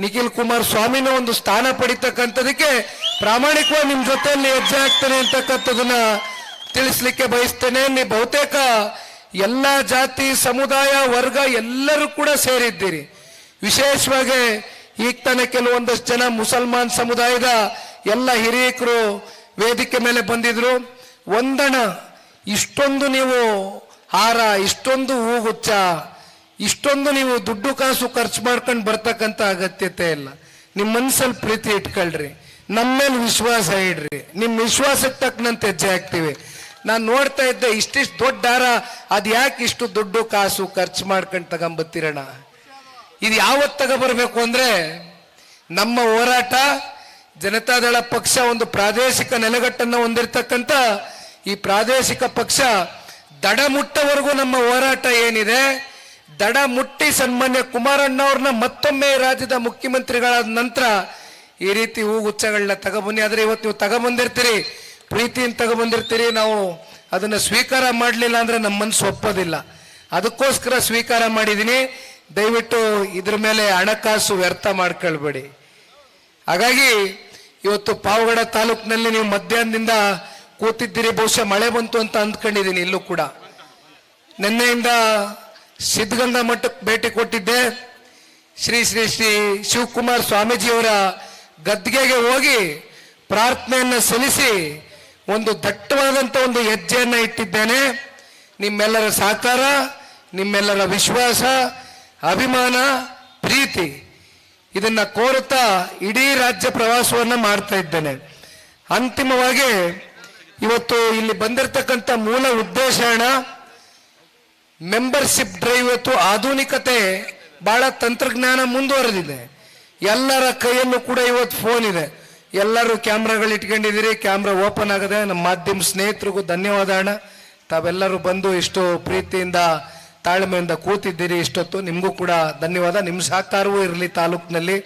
ನಿಖಿಲ್ ಕುಮಾರ್ ಸ್ವಾಮಿನ ಒಂದು ಸ್ಥಾನ ಪಡಿತಕ್ಕಂಥದಕ್ಕೆ ಪ್ರಾಮಾಣಿಕವಾಗಿ ನಿಮ್ಮ ಜೊತೆಯಲ್ಲಿ ಹೆಜ್ಜೆ ಆಗ್ತಾನೆ ಅಂತಕ್ಕಂಥದನ್ನ ತಿಳಿಸ್ಲಿಕ್ಕೆ ಬಯಸ್ತೇನೆ. ನೀವು ಬಹುತೇಕ ಎಲ್ಲ ಜಾತಿ, ಸಮುದಾಯ, ವರ್ಗ ಎಲ್ಲರೂ ಕೂಡ ಸೇರಿದ್ದೀರಿ. ವಿಶೇಷವಾಗಿ ಈಗ ತಾನೇ ಕೆಲವೊಂದಷ್ಟು ಜನ ಮುಸಲ್ಮಾನ್ ಸಮುದಾಯದ ಎಲ್ಲ ಹಿರಿಯಕರು ವೇದಿಕೆ ಮೇಲೆ ಬಂದಿದ್ರು. ಒಂದಣ, ಇಷ್ಟೊಂದು ನೀವು ಹಾರ, ಇಷ್ಟೊಂದು ಹೂಗುಚ್ಚ ಇಷ್ಟೊಂದು ನೀವು ದುಡ್ಡು ಕಾಸು ಖರ್ಚು ಮಾಡ್ಕೊಂಡು ಬರ್ತಕ್ಕಂಥ ಅಗತ್ಯತೆ ಇಲ್ಲ. ನಿಮ್ಮ ಮನ್ಸಲ್ಲಿ ಪ್ರೀತಿ ಇಟ್ಕೊಳ್ರಿ. ನಮ್ಮ ಮೇಲೆ ವಿಶ್ವಾಸ ಇಡ್ರಿ. ನಿಮ್ಮ ವಿಶ್ವಾಸಕ್ಕೆ ತಕ್ಕನಂತೆ ಹೆಜ್ಜೆ ಹಾಕ್ತಿವಿ. ನಾನು ನೋಡ್ತಾ ಇದ್ದೆ ಇಷ್ಟಿಷ್ಟು ದೊಡ್ಡ ಹಾರ ಅದು ಯಾಕೆ ಇಷ್ಟು ದುಡ್ಡು ಕಾಸು ಖರ್ಚು ಮಾಡ್ಕೊಂಡು ತಗೊಂಬತ್ತೀರಣ ಇದು ಯಾವತ್ತಾಗ ಬರಬೇಕು ಅಂದರೆ ನಮ್ಮ ಹೋರಾಟ ಜನತಾದಳ ಪಕ್ಷ ಒಂದು ಪ್ರಾದೇಶಿಕ ನೆಲೆಗಟ್ಟನ್ನು ಹೊಂದಿರತಕ್ಕಂಥ ಈ ಪ್ರಾದೇಶಿಕ ಪಕ್ಷ ದಡ ಮುಟ್ಟವರೆಗೂ ನಮ್ಮ ಹೋರಾಟ ಏನಿದೆ, ದಡ ಮುಟ್ಟಿ ಸನ್ಮಾನ್ಯ ಕುಮಾರಣ್ಣ ಅವ್ರನ್ನ ಮತ್ತೊಮ್ಮೆ ರಾಜ್ಯದ ಮುಖ್ಯಮಂತ್ರಿಗಳಾದ ನಂತರ ಈ ರೀತಿ ಹೂಗುಚ್ಛಗಳನ್ನ ತಗೊಬನ್ನಿ. ಆದರೆ ಇವತ್ತು ನೀವು ತಗೊಬಂದಿರ್ತೀರಿ, ಪ್ರೀತಿಯಿಂದ ತಗೊಬಂದಿರ್ತೀರಿ, ನಾವು ಅದನ್ನ ಸ್ವೀಕಾರ ಮಾಡಲಿಲ್ಲ ಅಂದ್ರೆ ನಮ್ಮ ಮನಸ್ಸು ಒಪ್ಪೋದಿಲ್ಲ. ಅದಕ್ಕೋಸ್ಕರ ಸ್ವೀಕಾರ ಮಾಡಿದ್ದೀನಿ ದಯವಿಟ್ಟು ಇದ್ರ ಮೇಲೆ ಹಣಕಾಸು ವ್ಯರ್ಥ ಮಾಡ್ಕೊಳ್ಬೇಡಿ. ಹಾಗಾಗಿ ಇವತ್ತು ಪಾವಗಡ ತಾಲೂಕಿನಲ್ಲಿ ನೀವು ಮಧ್ಯಾಹ್ನದಿಂದ ಕೂತಿದ್ದೀರಿ, ಬಹುಶಃ ಮಳೆ ಬಂತು ಅಂತ ಅಂದ್ಕೊಂಡಿದ್ದೀನಿ ಇಲ್ಲೂ ಕೂಡ. ನಿನ್ನೆಯಿಂದ ಸಿದ್ಧಗಂಗಾ ಮಠಕ್ಕೆ ಭೇಟಿ ಕೊಟ್ಟಿದ್ದೆ. ಶ್ರೀ ಶ್ರೀ ಶ್ರೀ ಶಿವಕುಮಾರ್ ಸ್ವಾಮೀಜಿಯವರ ಗದ್ಗೆಗೆ ಹೋಗಿ ಪ್ರಾರ್ಥನೆಯನ್ನ ಸಲ್ಲಿಸಿ ಒಂದು ದಟ್ಟವಾದಂಥ ಒಂದು ಹೆಜ್ಜೆಯನ್ನು ಇಟ್ಟಿದ್ದೇನೆ. ನಿಮ್ಮೆಲ್ಲರ ಸಹಕಾರ, ನಿಮ್ಮೆಲ್ಲರ ವಿಶ್ವಾಸ ಅಭಿಮಾನ, ಪ್ರೀತಿ, ಇದನ್ನ ಕೋರುತ್ತಾ ಇಡೀ ರಾಜ್ಯ ಪ್ರವಾಸವನ್ನ ಮಾಡ್ತಾ ಇದ್ದೇನೆ. ಅಂತಿಮವಾಗಿ ಇವತ್ತು ಇಲ್ಲಿ ಬಂದಿರತಕ್ಕಂಥ ಮೂಲ ಉದ್ದೇಶ ಮೆಂಬರ್ಶಿಪ್ ಡ್ರೈವ್ ಇವತ್ತು ಆಧುನಿಕತೆ ಬಹಳ ತಂತ್ರಜ್ಞಾನ ಮುಂದುವರೆದಿದೆ. ಎಲ್ಲರ ಕೈಯಲ್ಲೂ ಕೂಡ ಇವತ್ತು ಫೋನ್ ಇದೆ. ಎಲ್ಲರೂ ಕ್ಯಾಮ್ರಾಗಳು ಇಟ್ಕೊಂಡಿದ್ದೀರಿ, ಕ್ಯಾಮ್ರಾ ಓಪನ್ ಆಗದೆ. ನಮ್ಮ ಮಾಧ್ಯಮ ಸ್ನೇಹಿತರಿಗೂ ಧನ್ಯವಾದ ಅಣ್ಣ. ತಾವೆಲ್ಲರೂ ಬಂದು ಇಷ್ಟು ಪ್ರೀತಿಯಿಂದ ತಾಳ್ಮೆಯಿಂದ ಕೂತಿದ್ದೀರಿ ಇಷ್ಟೊತ್ತು, ನಿಮಗೂ ಕೂಡ ಧನ್ಯವಾದ. ನಿಮ್ಮ ಸಹಕಾರವೂ ಇರಲಿ ತಾಲೂಕಿನಲ್ಲಿ.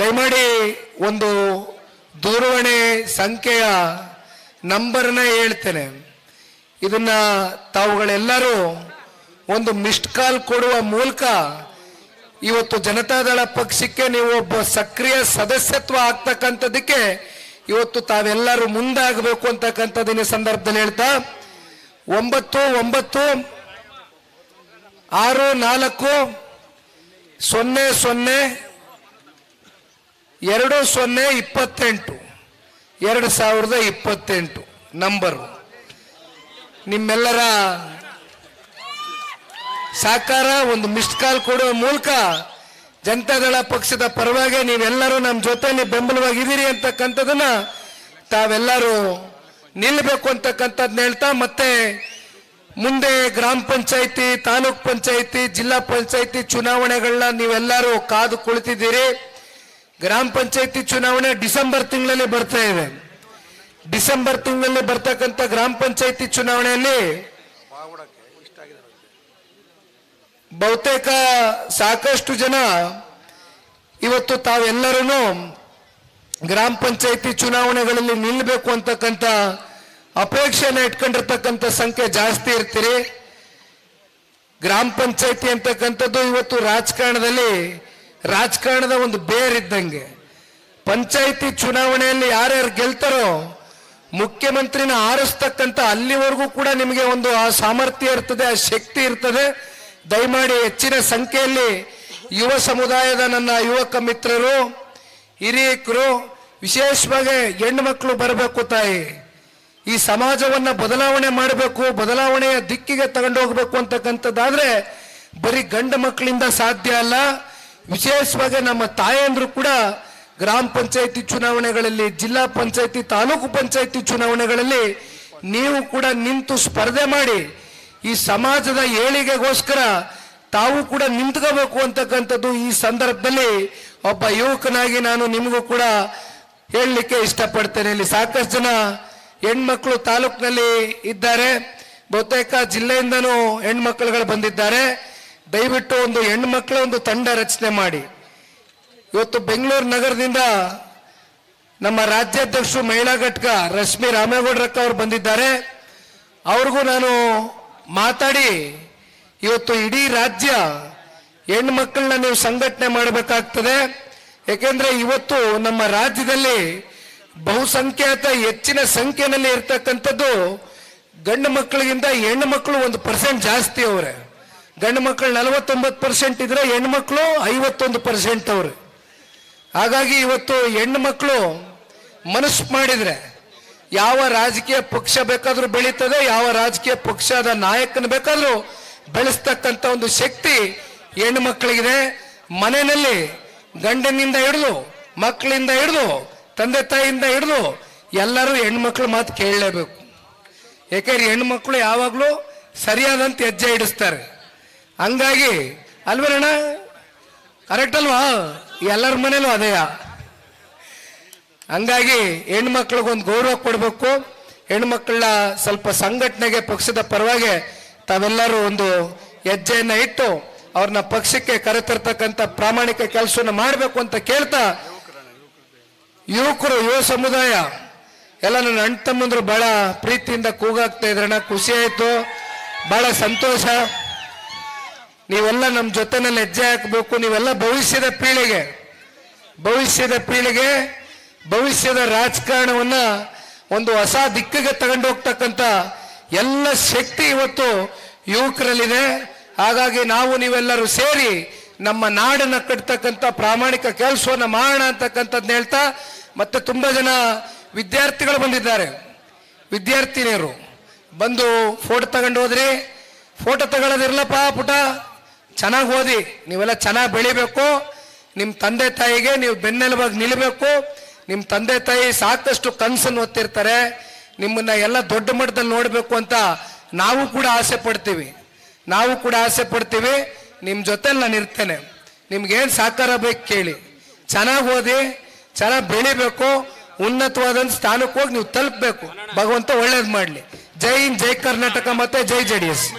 ದಯಮಾಡಿ ಒಂದು ದೂರವಾಣಿ ಸಂಖ್ಯೆಯ ನಂಬರ್ನ ಹೇಳ್ತೇನೆ. ಇದನ್ನು ತಾವುಗಳೆಲ್ಲರೂ ಒಂದು ಮಿಸ್ಡ್ ಕಾಲ್ ಕೊಡುವ ಮೂಲಕ ಇವತ್ತು ಜನತಾದಳ ಪಕ್ಷಕ್ಕೆ ನೀವು ಒಬ್ಬ ಸಕ್ರಿಯ ಸದಸ್ಯತ್ವ ಆಗ್ತಕ್ಕಂಥದ್ದಕ್ಕೆ ಇವತ್ತು ತಾವೆಲ್ಲರೂ ಮುಂದಾಗಬೇಕು ಅಂತಕ್ಕಂಥದ್ದಿನ ಸಂದರ್ಭದಲ್ಲಿ ಹೇಳ್ತಾ, ಒಂಬತ್ತು ಒಂಬತ್ತು ಆರು, ನಾಲ್ಕು, ಸೊನ್ನೆ ಸೊನ್ನೆ, ಎರಡು, ಸೊನ್ನೆ, ಇಪ್ಪತ್ತೆಂಟು. ಎರಡು ಸಾವಿರದ ಇಪ್ಪತ್ತೆಂಟು. ನಂಬರು ನಿಮ್ಮೆಲ್ಲರ ಸಾಕಾರ ಒಂದು ಮಿಸ್ಡ್ ಕಾಲ್ ಕೊಡುವ ಮೂಲಕ ಜನತಾದಳ ಪಕ್ಷದ ಪರವಾಗಿ ನೀವೆಲ್ಲರೂ ನಮ್ಮ ಜೊತೆಲಿ ಬೆಂಬಲವಾಗಿದ್ದೀರಿ ಅಂತಕ್ಕಂಥದನ್ನ ತಾವೆಲ್ಲರೂ ನಿಲ್ಲಬೇಕು ಅಂತಕ್ಕಂಥದ್ದನ್ನ ಹೇಳ್ತಾ ಮತ್ತೆ ಮುಂದೆ ಗ್ರಾಮ ಪಂಚಾಯಿತಿ, ತಾಲೂಕ್ ಪಂಚಾಯಿತಿ, ಜಿಲ್ಲಾ ಪಂಚಾಯಿತಿ ಚುನಾವಣೆಗಳನ್ನ ನೀವೆಲ್ಲರೂ ಕಾದು ಕುಳಿತಿದ್ದೀರಿ. ಗ್ರಾಮ ಪಂಚಾಯಿತಿ ಚುನಾವಣೆ ಡಿಸೆಂಬರ್ ತಿಂಗಳಲ್ಲಿ ಬರ್ತಾ ಇದೆ. ಡಿಸೆಂಬರ್ ತಿಂಗಳಲ್ಲಿ ಬರ್ತಕ್ಕಂಥ ಗ್ರಾಮ ಪಂಚಾಯಿತಿ ಚುನಾವಣೆಯಲ್ಲಿ ಬಹುತೇಕ ಸಾಕಷ್ಟು ಜನ ಇವತ್ತು ತಾವೆಲ್ಲರೂ ಗ್ರಾಮ ಪಂಚಾಯಿತಿ ಚುನಾವಣೆಗಳಲ್ಲಿ ನಿಲ್ಲಬೇಕು ಅಂತಕ್ಕಂಥ ಅಪೇಕ್ಷೆನ ಇಟ್ಕೊಂಡಿರ್ತಕ್ಕಂಥ ಸಂಖ್ಯೆ ಜಾಸ್ತಿ ಇರ್ತೀರಿ. ಗ್ರಾಮ ಪಂಚಾಯಿತಿ ಅಂತಕ್ಕಂಥದ್ದು ಇವತ್ತು ರಾಜಕಾರಣದಲ್ಲಿ, ರಾಜಕಾರಣದ ಒಂದು ಬೇರಿದ್ದಂಗೆ ಪಂಚಾಯಿತಿ ಚುನಾವಣೆಯಲ್ಲಿ ಯಾರ್ಯಾರು ಗೆಲ್ತಾರೋ, ಮುಖ್ಯಮಂತ್ರಿನ ಆರಿಸ್ತಕ್ಕಂಥ ಅಲ್ಲಿವರೆಗೂ ಕೂಡ ನಿಮಗೆ ಒಂದು ಆ ಸಾಮರ್ಥ್ಯ ಇರ್ತದೆ, ಆ ಶಕ್ತಿ ಇರ್ತದೆ. ದಯಮಾಡಿ ಹೆಚ್ಚಿನ ಸಂಖ್ಯೆಯಲ್ಲಿ ಯುವ ಸಮುದಾಯದ ನನ್ನ ಯುವಕ ಮಿತ್ರರು, ಹಿರಿಯಕರು, ವಿಶೇಷವಾಗಿ ಹೆಣ್ಣು ಮಕ್ಕಳು ಬರಬೇಕು ತಾಯಿ. ಈ ಸಮಾಜವನ್ನ ಬದಲಾವಣೆ ಮಾಡಬೇಕು, ಬದಲಾವಣೆಯ ದಿಕ್ಕಿಗೆ ತಗೊಂಡು ಹೋಗಬೇಕು ಅಂತಕ್ಕಂಥದ್ದಾದ್ರೆ ಬರೀ ಗಂಡು ಮಕ್ಕಳಿಂದ ಸಾಧ್ಯ ಅಲ್ಲ. ವಿಶೇಷವಾಗಿ ನಮ್ಮ ತಾಯಂದ್ರು ಕೂಡ ಗ್ರಾಮ ಪಂಚಾಯಿತಿ ಚುನಾವಣೆಗಳಲ್ಲಿ, ಜಿಲ್ಲಾ ಪಂಚಾಯಿತಿ, ತಾಲೂಕು ಪಂಚಾಯಿತಿ ಚುನಾವಣೆಗಳಲ್ಲಿ ನೀವು ಕೂಡ ನಿಂತು ಸ್ಪರ್ಧೆ ಮಾಡಿ ಈ ಸಮಾಜದ ಏಳಿಗೆಗೋಸ್ಕರ ತಾವು ಕೂಡ ನಿಂತ್ಕೋಬೇಕು ಅಂತಕ್ಕಂಥದ್ದು ಈ ಸಂದರ್ಭದಲ್ಲಿ ಒಬ್ಬ ಯುವಕನಾಗಿ ನಾನು ನಿಮಗೂ ಕೂಡ ಹೇಳಲಿಕ್ಕೆ ಇಷ್ಟಪಡ್ತೇನೆ. ಇಲ್ಲಿ ಸಾಕಷ್ಟು ಜನ ಹೆಣ್ಮಕ್ಳು ತಾಲೂಕಿನಲ್ಲಿ ಇದ್ದಾರೆ. ಬಹುತೇಕ ಜಿಲ್ಲೆಯಿಂದನೂ ಹೆಣ್ಮಕ್ಳುಗಳು ಬಂದಿದ್ದಾರೆ. ದಯವಿಟ್ಟು ಒಂದು ಹೆಣ್ಮಕ್ಳ ಒಂದು ತಂಡ ರಚನೆ ಮಾಡಿ. ಇವತ್ತು ಬೆಂಗಳೂರು ನಗರದಿಂದ ನಮ್ಮ ರಾಜ್ಯಾಧ್ಯಕ್ಷರು ಮಹಿಳಾ ಘಟಕ ರಶ್ಮಿ ರಾಮೇಗೌಡರಕ್ಕ ಅವರು ಬಂದಿದ್ದಾರೆ. ಅವ್ರಿಗೂ ನಾನು ಮಾತಾಡಿ, ಇವತ್ತು ಇಡೀ ರಾಜ್ಯ ಹೆಣ್ಮಕ್ಳನ್ನ ನೀವು ಸಂಘಟನೆ ಮಾಡಬೇಕಾಗ್ತದೆ. ಯಾಕೆಂದ್ರೆ ಇವತ್ತು ನಮ್ಮ ರಾಜ್ಯದಲ್ಲಿ ಬಹುಸಂಖ್ಯಾತ ಹೆಚ್ಚಿನ ಸಂಖ್ಯೆನಲ್ಲಿ ಇರ್ತಕ್ಕಂಥದ್ದು ಗಂಡು ಮಕ್ಕಳಿಗಿಂತ ಹೆಣ್ಣು ಮಕ್ಕಳು ಒಂದು ಪರ್ಸೆಂಟ್ ಜಾಸ್ತಿ ಅವ್ರೆ. ಗಂಡು ಮಕ್ಕಳು ನಲವತ್ತೊಂಬತ್ತು ಪರ್ಸೆಂಟ್ ಇದ್ರೆ ಹೆಣ್ಣು ಮಕ್ಕಳು ಐವತ್ತೊಂದು ಪರ್ಸೆಂಟ್ ಅವ್ರೆ. ಹಾಗಾಗಿ ಇವತ್ತು ಹೆಣ್ಣು ಮಕ್ಕಳು ಮನಸ್ಸು ಮಾಡಿದರೆ ಯಾವ ರಾಜಕೀಯ ಪಕ್ಷ ಬೇಕಾದರೂ ಬೆಳೀತದೆ, ಯಾವ ರಾಜಕೀಯ ಪಕ್ಷದ ನಾಯಕನ ಬೇಕಾದ್ರೂ ಬೆಳೆಸ್ತಕ್ಕಂಥ ಒಂದು ಶಕ್ತಿ ಹೆಣ್ಣು ಮಕ್ಕಳಿಗಿದೆ. ಮನೆಯಲ್ಲಿ ಗಂಡನಿಂದ ಹಿಡಿದು ಮಕ್ಕಳಿಂದ ಹಿಡಿದು ತಂದೆ ತಾಯಿಯಿಂದ ಹಿಡಿದು ಎಲ್ಲರೂ ಹೆಣ್ಮಕ್ಳು ಮಾತು ಕೇಳಲೇಬೇಕು. ಏಕೆಂದ್ರೆ ಹೆಣ್ಮಕ್ಳು ಯಾವಾಗಲೂ ಸರಿಯಾದಂತ ಹೆಜ್ಜೆ ಇಡಿಸ್ತಾರೆ. ಹಂಗಾಗಿ ಅಲ್ವೇನಣ್ಣ ಕರೆಕ್ಟ್ ಅಲ್ವಾ? ಎಲ್ಲರ ಮನೇಲೂ ಅದೇಯ ಹಂಗಾಗಿ ಹೆಣ್ಮಕ್ಳಿಗೊಂದು ಗೌರವ ಕೊಡಬೇಕು. ಹೆಣ್ಮಕ್ಳನ್ನ ಸ್ವಲ್ಪ ಸಂಘಟನೆಗೆ ಪಕ್ಷದ ಪರವಾಗಿ ತಾವೆಲ್ಲರೂ ಒಂದು ಹೆಜ್ಜೆಯನ್ನು ಇಟ್ಟು ಅವ್ರನ್ನ ಪಕ್ಷಕ್ಕೆ ಕರೆತರ್ತಕ್ಕಂಥ ಪ್ರಾಮಾಣಿಕ ಕೆಲಸವನ್ನು ಮಾಡಬೇಕು ಅಂತ ಕೇಳ್ತಾ ಯುವಕರು, ಯುವ ಸಮುದಾಯ, ಎಲ್ಲ ನನ್ನ ಅಣ್ಣ ತಮ್ಮಂದ್ರು ಬಹಳ ಪ್ರೀತಿಯಿಂದ ಕೂಗಾಗ್ತಾ ಇದ್ರಣ್ಣ. ಖುಷಿ ಆಯ್ತು, ಬಹಳ ಸಂತೋಷ. ನೀವೆಲ್ಲ ನಮ್ಮ ಜೊತೆನಲ್ಲಿ ಹೆಜ್ಜೆ ಹಾಕಬೇಕು. ನೀವೆಲ್ಲ ಭವಿಷ್ಯದ ಪೀಳಿಗೆ ಭವಿಷ್ಯದ ಪೀಳಿಗೆ, ಭವಿಷ್ಯದ ರಾಜಕಾರಣವನ್ನ ಒಂದು ಹೊಸ ದಿಕ್ಕಿಗೆ ತಗೊಂಡು ಹೋಗ್ತಕ್ಕಂಥ ಎಲ್ಲ ಶಕ್ತಿ ಇವತ್ತು ಯುವಕರಲ್ಲಿದೆ. ಹಾಗಾಗಿ ನಾವು ನೀವೆಲ್ಲರೂ ಸೇರಿ ನಮ್ಮ ನಾಡನ್ನ ಕಟ್ತಕ್ಕಂಥ ಪ್ರಾಮಾಣಿಕ ಕೆಲಸವನ್ನ ಮಾಡೋಣ ಅಂತಕ್ಕಂಥದ್ದು ಹೇಳ್ತಾ ಮತ್ತೆ ತುಂಬ ಜನ ವಿದ್ಯಾರ್ಥಿಗಳು ಬಂದಿದ್ದಾರೆ. ವಿದ್ಯಾರ್ಥಿನಿಯರು, ಬಂದು ಫೋಟೋ ತಗೊಂಡು ಹೋದ್ರಿ. ಫೋಟೋ ತಗೊಳ್ಳೋದಿರ್ಲಪ್ಪ ಪುಟ. ಚೆನ್ನಾಗಿ ಓದಿ. ನೀವೆಲ್ಲ ಚೆನ್ನಾಗಿ ಬೆಳಿಬೇಕು. ನಿಮ್ಮ ತಂದೆ ತಾಯಿಗೆ ನೀವು ಬೆನ್ನೆಲುಬಾಗಿ ನಿಲ್ಲಬೇಕು ನಿಮ್ಮ ತಂದೆ ತಾಯಿ ಸಾಕಷ್ಟು ಕನಸನ್ನು ಓದ್ತಿರ್ತಾರೆ ನಿಮ್ಮನ್ನ ಎಲ್ಲ ದೊಡ್ಡ ಮಟ್ಟದಲ್ಲಿ ನೋಡಬೇಕು ಅಂತ ನಾವು ಕೂಡ ಆಸೆ ಪಡ್ತೀವಿ. ನಾವು ಕೂಡ ಆಸೆ ಪಡ್ತೀವಿ. ನಿಮ್ಮ ಜೊತೆಲಿ ನಾನು ಇರ್ತೇನೆ. ನಿಮ್ಗೇನು ಸಹಕಾರ ಬೇಕು ಕೇಳಿ. ಚೆನ್ನಾಗಿ ಓದಿ. ಚೆನ್ನಾಗಿ ಬೆಳಿಬೇಕು ಉನ್ನತವಾದಂಥ ಸ್ಥಾನಕ್ಕೆ ಹೋಗಿ ನೀವು ತಲುಪಬೇಕು. ಭಗವಂತ ಒಳ್ಳೇದು ಮಾಡಲಿ. ಜೈ ಹಿಂದ್, ಜೈ ಕರ್ನಾಟಕ ಮತ್ತೆ ಜೈ ಜೆ ಡಿ ಎಸ್.